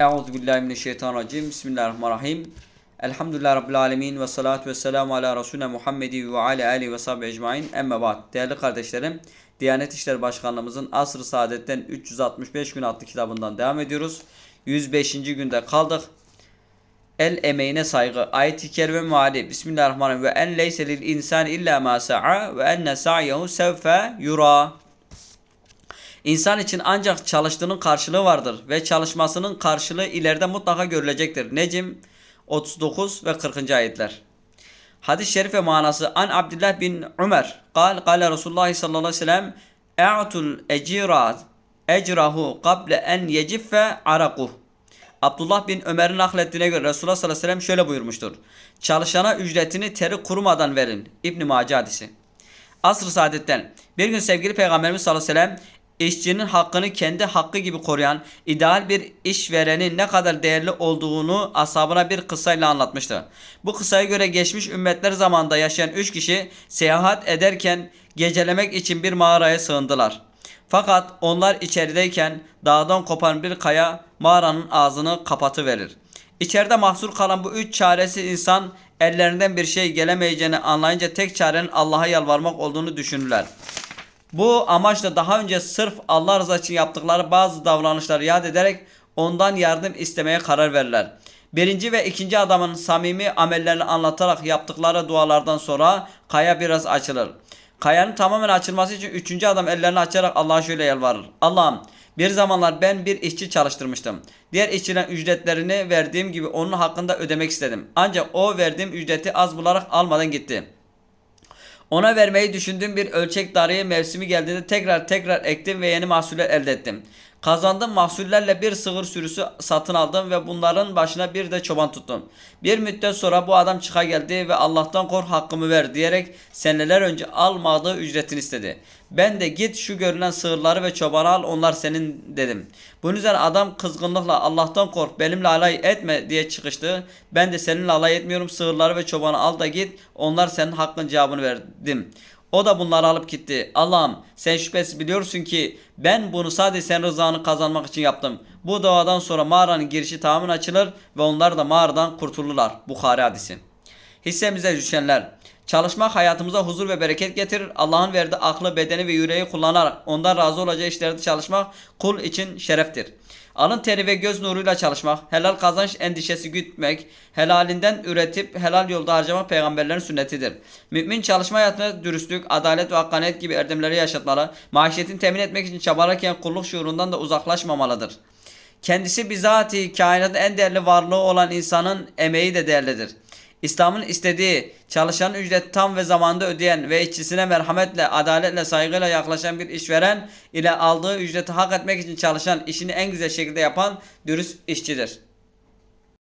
Euzu billahi mineşşeytanirracim. Bismillahirrahmanirrahim. Elhamdülillahi rabbil alamin ve salatu vesselamu ala resulina Muhammedi ve ala alihi ve sahbihi ecmaîn. Emme ba'd. Değerli kardeşlerim, Diyanet İşleri Başkanlığımızın Asr-ı Saadet'ten 365 gün adlı kitabından devam ediyoruz. 105. günde kaldık. El emeğine saygı. Ayet-i kerime meali. Bismillahirrahmanirrahim. Ve en leyse lil insani illa ma sa'a ve enne sa'yehu sevfe yura. İnsan için ancak çalıştığının karşılığı vardır ve çalışmasının karşılığı ileride mutlaka görülecektir. Necim 39 ve 40. ayetler. Hadis-i şerif ve manası An Abdullah bin Ömer قال قال Resulullah sallallahu aleyhi ve sellem E'tul ecirat ecrahu kable en yeciffe arakuh Abdullah bin Ömer'in naklettiğine göre Resulullah sallallahu aleyhi ve sellem şöyle buyurmuştur. Çalışana ücretini teri kurumadan verin. İbn Mace hadisi. Asr-ı Saadet'ten bir gün sevgili Peygamberimiz sallallahu aleyhi ve sellem işçinin hakkını kendi hakkı gibi koruyan ideal bir işverenin ne kadar değerli olduğunu ashabına bir kıssayla anlatmıştı. Bu kıssaya göre geçmiş ümmetler zamanında yaşayan üç kişi seyahat ederken gecelemek için bir mağaraya sığındılar. Fakat onlar içerideyken dağdan kopan bir kaya mağaranın ağzını kapatıverir. İçeride mahsur kalan bu üç çaresiz insan ellerinden bir şey gelemeyeceğini anlayınca tek çarenin Allah'a yalvarmak olduğunu düşünürler. Bu amaçla daha önce sırf Allah rızası için yaptıkları bazı davranışları yad ederek ondan yardım istemeye karar verirler. Birinci ve ikinci adamın samimi amellerini anlatarak yaptıkları dualardan sonra kaya biraz açılır. Kayanın tamamen açılması için üçüncü adam ellerini açarak Allah'a şöyle yalvarır. Allah'ım bir zamanlar ben bir işçi çalıştırmıştım. Diğer işçilerin ücretlerini verdiğim gibi onun hakkında ödemek istedim. Ancak o verdiğim ücreti az bularak almadan gitti. Ona vermeyi düşündüğüm bir ölçek darıyı mevsimi geldiğinde tekrar tekrar ektim ve yeni mahsuller elde ettim. Kazandığım mahsullerle bir sığır sürüsü satın aldım ve bunların başına bir de çoban tuttum. Bir müddet sonra bu adam çıka geldi ve Allah'tan kork hakkımı ver diyerek seneler önce almadığı ücretini istedi. Ben de git şu görünen sığırları ve çobanı al onlar senin dedim. Bunun üzerine adam kızgınlıkla Allah'tan kork benimle alay etme diye çıkıştı. Ben de seninle alay etmiyorum sığırları ve çobanı al da git onlar senin hakkın cevabını verdim. O da bunları alıp gitti. Allah'ım sen şüphesiz biliyorsun ki ben bunu sadece senin rızanı kazanmak için yaptım. Bu duadan sonra mağaranın girişi tamamen açılır ve onlar da mağaradan kurtulurlar. Bukhari hadisi. Hissemize düşenler. Çalışmak hayatımıza huzur ve bereket getirir. Allah'ın verdiği aklı, bedeni ve yüreği kullanarak ondan razı olacağı işlerde çalışmak kul için şereftir. Alın teri ve göz nuruyla çalışmak, helal kazanç endişesi gütmek, helalinden üretip helal yolda harcamak peygamberlerin sünnetidir. Mümin çalışma hayatında dürüstlük, adalet ve hakkaniyet gibi erdemleri yaşatmalı, maişetini temin etmek için çabalarken kulluk şuurundan da uzaklaşmamalıdır. Kendisi bizatihi kainatın en değerli varlığı olan insanın emeği de değerlidir. İslam'ın istediği, çalışan ücret tam ve zamanında ödeyen ve işçisine merhametle, adaletle, saygıyla yaklaşan bir işveren ile aldığı ücreti hak etmek için çalışan, işini en güzel şekilde yapan dürüst işçidir.